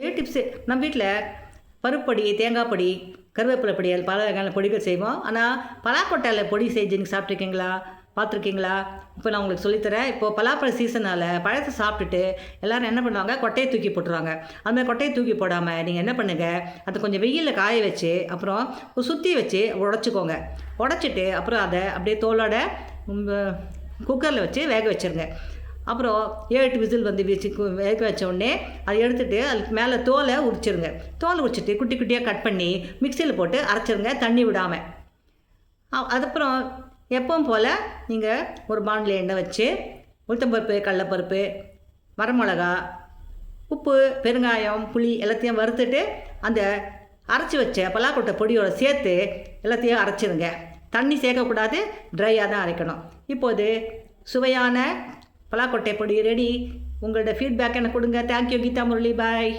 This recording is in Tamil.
நிறைய டிப்ஸு நம்ம வீட்டில் பருப்பொடி தேங்காய் பொடி கருவேப்பிலை பொடி அது பல வகையான பொடிகள் செய்வோம். ஆனால் பலாக்கொட்டையில் பொடி செஞ்சு நீங்கள் சாப்பிட்ருக்கீங்களா பார்த்துருக்கீங்களா? இப்போ நான் உங்களுக்கு சொல்லித்தரேன் இப்போ பலாப்பழ சீசனால் பழத்தை சாப்பிட்டுட்டு எல்லாரும் என்ன பண்ணுவாங்க? கொட்டையை தூக்கி போட்டுருவாங்க. அந்த மாதிரி கொட்டையை தூக்கி போடாமல் நீங்கள் என்ன பண்ணுங்கள் அதை கொஞ்சம் வெயிலில் காய வச்சு அப்புறம் சுற்றி வச்சு உடச்சிக்கோங்க. உடச்சிட்டு அப்புறம் அதை அப்படியே தோலோட குக்கரில் வச்சு வேக வச்சிருங்க. அப்புறம் ஏழு விசில் வந்து வச்சு வேக வச்ச உடனே அதை எடுத்துட்டு அதுக்கு மேலே தோலை உரிச்சிருங்க. தோலை உரிச்சிட்டு குட்டி குட்டியாக கட் பண்ணி மிக்சியில் போட்டு அரைச்சிருங்க தண்ணி விடாமல் அதுக்கப்புறம் எப்பவும் போல் நீங்கள் ஒரு பாண்டில் எண்ணெய் வச்சு உளுத்தம்பருப்பு கடலப்பருப்பு வரமிளகா உப்பு பெருங்காயம் புளி எல்லாத்தையும் வறுத்துட்டு அந்த அரைச்சி வச்ச பலாக்கொட்டை பொடியோட சேர்த்து எல்லாத்தையும் அரைச்சிருங்க. தண்ணி சேர்க்கக்கூடாது ட்ரையாக தான் அரைக்கணும். இப்போது சுவையான பலாக்கொட்டை பொடி ரெடி உங்களோட ஃபீட்பேக் எனக்கு கொடுங்க. தேங்க்யூ கீதா முரளி. பாய்